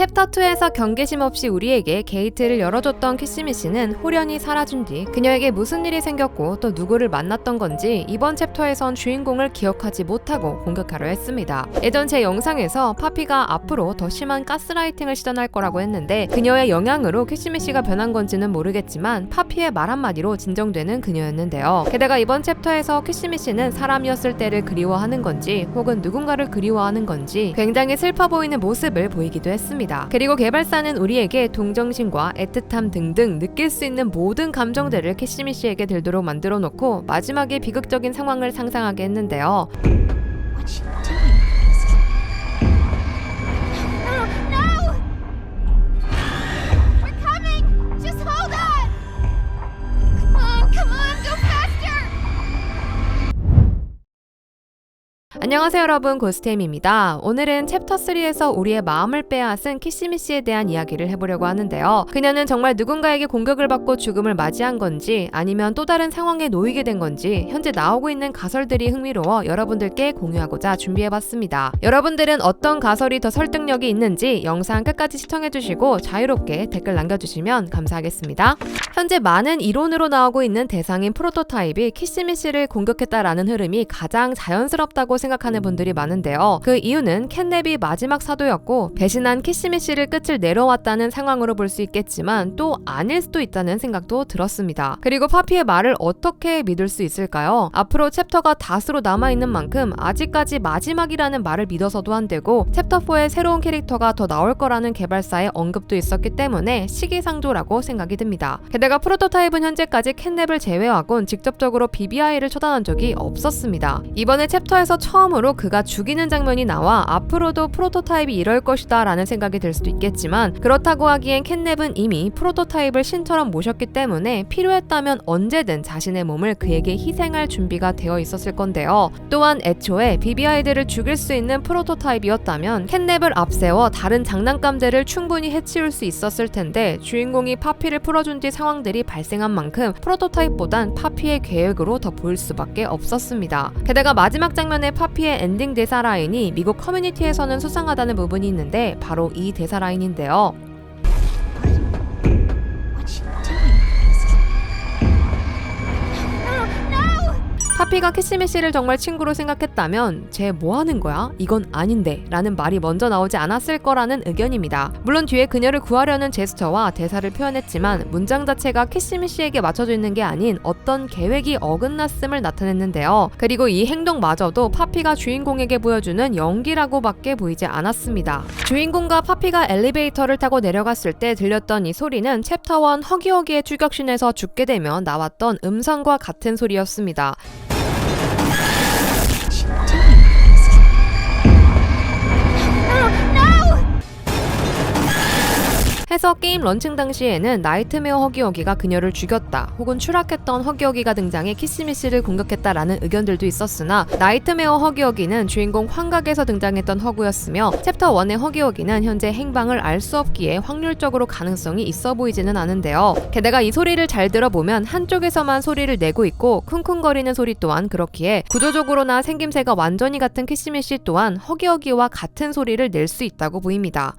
챕터 2에서 경계심 없이 우리에게 게이트를 열어줬던 키시미 씨는 호련히 사라진 뒤 그녀에게 무슨 일이 생겼고 또 누구를 만났던 건지 이번 챕터에선 주인공을 기억하지 못하고 공격하려 했습니다. 예전 제 영상에서 파피가 앞으로 더 심한 가스라이팅을 시전할 거라고 했는데 그녀의 영향으로 키시미 씨가 변한 건지는 모르겠지만 파피의 말 한마디로 진정되는 그녀였는데요. 게다가 이번 챕터에서 키시미 씨는 사람이었을 때를 그리워하는 건지 혹은 누군가를 그리워하는 건지 굉장히 슬퍼 보이는 모습을 보이기도 했습니다. 그리고 개발사는 우리에게 동정심과 애틋함 등등 느낄 수 있는 모든 감정들을 키시미 씨에게 들도록 만들어 놓고 마지막에 비극적인 상황을 상상하게 했는데요. 안녕하세요 여러분 고스템입니다. 오늘은 챕터 3에서 우리의 마음을 빼앗은 키시미 씨에 대한 이야기를 해보려고 하는데요. 그녀는 정말 누군가에게 공격을 받고 죽음을 맞이한 건지 아니면 또 다른 상황에 놓이게 된 건지 현재 나오고 있는 가설들이 흥미로워 여러분들께 공유하고자 준비해봤습니다. 여러분들은 어떤 가설이 더 설득력이 있는지 영상 끝까지 시청해주시고 자유롭게 댓글 남겨주시면 감사하겠습니다. 현재 많은 이론으로 나오고 있는 대상인 프로토타입이 키시미 씨를 공격했다라는 흐름이 가장 자연스럽다고 생각 하는 분들이 많은데요. 그 이유는 캣넵이 마지막 사도였고 배신한 키시미 씨를 끝을 내려왔다는 상황으로 볼 수 있겠지만 또 아닐 수도 있다는 생각도 들었습니다. 그리고 파피의 말을 어떻게 믿을 수 있을까요? 앞으로 챕터가 다수로 남아있는 만큼 아직까지 마지막이라는 말을 믿어서도 안 되고 챕터 4에 새로운 캐릭터가 더 나올 거라는 개발사의 언급도 있었기 때문에 시기상조라고 생각이 듭니다. 게다가 프로토타입은 현재까지 캣넵을 제외하곤 직접적으로 BBI를 처단한 적이 없었습니다. 이번에 챕터에서 처음 으로 그가 죽이는 장면이 나와 앞으로도 프로토타입이 이럴 것이다 라는 생각이 들 수도 있겠지만 그렇다고 하기엔 캣넵은 이미 프로토타입을 신처럼 모셨기 때문에 필요했다면 언제든 자신의 몸을 그에게 희생할 준비가 되어 있었을 건데요. 또한 애초에 BBI들을 죽일 수 있는 프로토타입이었다면 캣넵을 앞세워 다른 장난감들을 충분히 해치울 수 있었을 텐데 주인공이 파피를 풀어준 뒤 상황들이 발생한 만큼 프로토타입보단 파피의 계획으로 더 보일 수밖에 없었습니다. 게다가 마지막 장면의 파피 의 엔딩 대사 라인이 미국 커뮤니티에서는 수상하다는 부분이 있는데 바로 이 대사 라인인데요. 파피가 캐시미 씨를 정말 친구로 생각했다면 쟤 뭐 하는 거야? 이건 아닌데 라는 말이 먼저 나오지 않았을 거라는 의견입니다. 물론 뒤에 그녀를 구하려는 제스처와 대사를 표현했지만 문장 자체가 캐시미 씨에게 맞춰져 있는 게 아닌 어떤 계획이 어긋났음을 나타냈는데요. 그리고 이 행동마저도 파피가 주인공에게 보여주는 연기라고밖에 보이지 않았습니다. 주인공과 파피가 엘리베이터를 타고 내려갔을 때 들렸던 이 소리는 챕터 1 허기허기의 추격신에서 죽게 되면 나왔던 음성과 같은 소리였습니다. 해서 게임 런칭 당시에는 나이트메어 허기허기가 그녀를 죽였다 혹은 추락했던 허기허기가 등장해 키시미 씨를 공격했다라는 의견들도 있었으나 나이트메어 허기허기는 주인공 환각에서 등장했던 허구였으며 챕터 1의 허기허기는 현재 행방을 알 수 없기에 확률적으로 가능성이 있어 보이지는 않은데요. 게다가 이 소리를 잘 들어보면 한쪽에서만 소리를 내고 있고 쿵쿵거리는 소리 또한 그렇기에 구조적으로나 생김새가 완전히 같은 키시미 씨 또한 허기허기와 같은 소리를 낼 수 있다고 보입니다.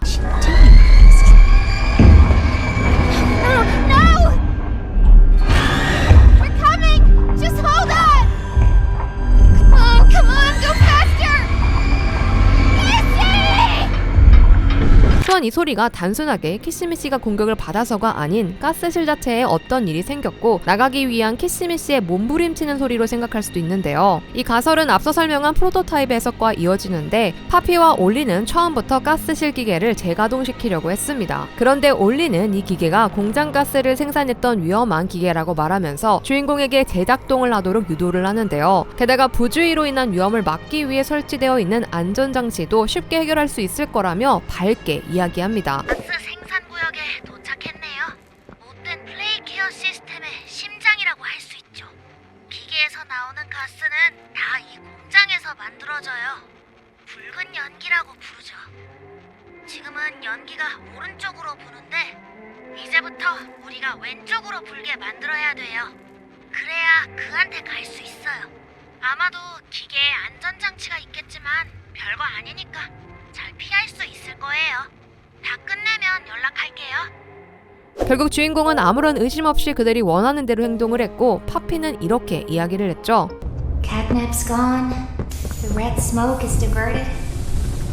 또한 이 소리가 단순하게 키시미 씨가 공격을 받아서가 아닌 가스실 자체에 어떤 일이 생겼고 나가기 위한 키시미 씨의 몸부림치는 소리로 생각할 수도 있는데요. 이 가설은 앞서 설명한 프로토타입 해석과 이어지는데 파피와 올리는 처음부터 가스실 기계를 재가동시키려고 했습니다. 그런데 올리는 이 기계가 공장 가스를 생산했던 위험한 기계라고 말하면서 주인공에게 재작동을 하도록 유도를 하는데요. 게다가 부주의로 인한 위험을 막기 위해 설치되어 있는 안전장치도 쉽게 해결할 수 있을 거라며 밝게 이야기 합니다. 가스 생산 구역에 도착했네요. 못된 플레이 케어 시스템의 심장이라고 할 수 있죠. 기계에서 나오는 가스는 다 이 공장에서 만들어져요. 붉은 연기라고 부르죠. 지금은 연기가 오른쪽으로 부는데 이제부터 우리가 왼쪽으로 불게 만들어야 돼요. 그래야 그한테 갈 수 있어요. 아마도 기계에 안전장치가 있겠지만 별거 아니니까 잘 피할 수 있을 거예요. 결국 주인공은 아무런 의심 없이 그들이 원하는 대로 행동을 했고 파피는 이렇게 이야기를 했죠. Catnap's gone. The red smoke is diverted.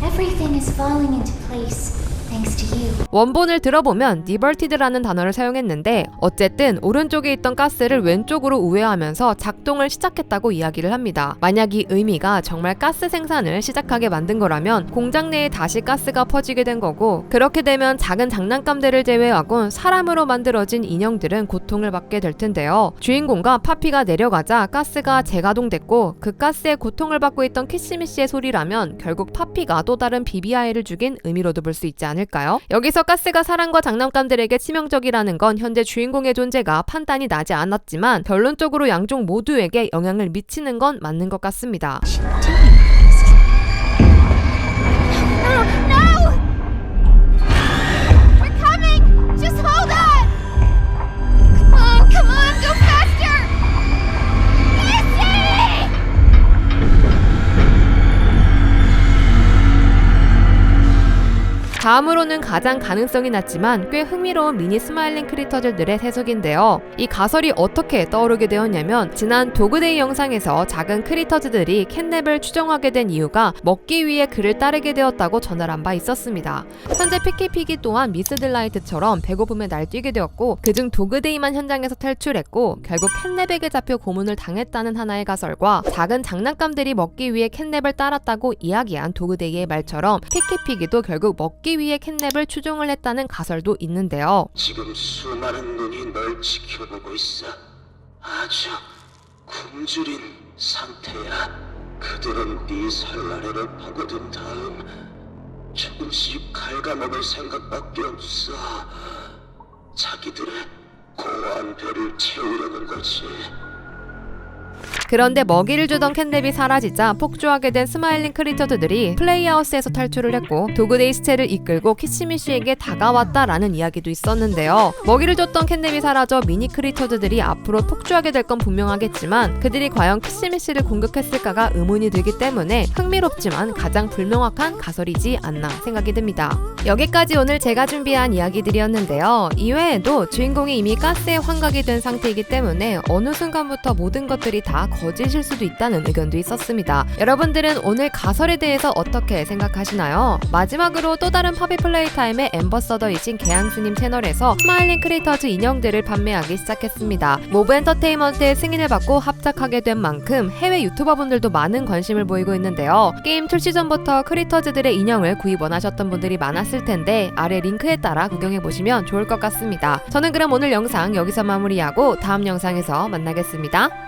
Everything is falling into place thanks to you. 원본을 들어보면 니벌티드라는 단어를 사용했는데 어쨌든 오른쪽에 있던 가스를 왼쪽으로 우회하면서 작동을 시작했다고 이야기를 합니다. 만약 이 의미가 정말 가스 생산을 시작하게 만든 거라면 공장 내에 다시 가스가 퍼지게 된 거고 그렇게 되면 작은 장난감들을 제외하곤 사람으로 만들어진 인형들은 고통을 받게 될 텐데요. 주인공과 파피가 내려가자 가스가 재가동됐고 그 가스에 고통을 받고 있던 키시미 씨의 소리라면 결국 파피가 또 다른 비비아이를 죽인 의미로도 볼 수 있지 않을까요? 여기서 가스가 사람과 장난감들에게 치명적이라는 건 현재 주인공의 존재가 판단이 나지 않았지만 결론적으로 양쪽 모두에게 영향을 미치는 건 맞는 것 같습니다. 다음으로는 가장 가능성이 낮지만 꽤 흥미로운 미니 스마일링 크리터들의 해석인데요. 이 가설이 어떻게 떠오르게 되었냐면 지난 도그데이 영상에서 작은 크리터즈들이 캣냅을 추정하게 된 이유가 먹기 위해 그를 따르게 되었다고 전할 바 있었습니다. 현재 피키피기 또한 미스들라이트처럼 배고픔에 날뛰게 되었고 그중 도그데이만 현장에서 탈출했고 결국 캣냅에게 잡혀 고문을 당했다는 하나의 가설과 작은 장난감들이 먹기 위해 캣냅을 따랐다고 이야기한 도그데이의 말처럼 피키피기도 결국 먹기 위해 캣냅을 추종을 했다는 가설도 있는데요. 지금 수많은 눈이 널 지켜보고 있어. 아주 굶주린 상태야. 그들은 네 살라레를 파고든 다음 조금씩 갉아먹을 생각밖에 없어. 자기들의 고한 배를 채우려는 거지. 그런데 먹이를 주던 캣냅이 사라지자 폭주하게 된 스마일링 크리터들이 플레이하우스에서 탈출을 했고 도그데이 시체를 이끌고 키시미 씨에게 다가왔다라는 이야기도 있었는데요. 먹이를 줬던 캣냅이 사라져 미니 크리터들이 앞으로 폭주하게 될 건 분명하겠지만 그들이 과연 키시미 씨를 공격했을까가 의문이 들기 때문에 흥미롭지만 가장 불명확한 가설이지 않나 생각이 듭니다. 여기까지 오늘 제가 준비한 이야기들이었는데요. 이외에도 주인공이 이미 가스에 환각이 된 상태이기 때문에 어느 순간부터 모든 것들이 다 거짓일 수도 있다는 의견도 있었습니다. 여러분들은 오늘 가설에 대해서 어떻게 생각하시나요? 마지막으로 또 다른 파비 플레이 타임의 엠버서더이신 개양스님 채널에서 스마일링 크리터즈 인형들을 판매하기 시작했습니다. 모브 엔터테인먼트의 승인을 받고 합작하게 된 만큼 해외 유튜버분들도 많은 관심을 보이고 있는데요. 게임 출시 전부터 크리터즈들의 인형을 구입 원하셨던 분들이 많았을 텐데 아래 링크에 따라 구경해 보시면 좋을 것 같습니다. 저는 그럼 오늘 영상 여기서 마무리하고 다음 영상에서 만나겠습니다.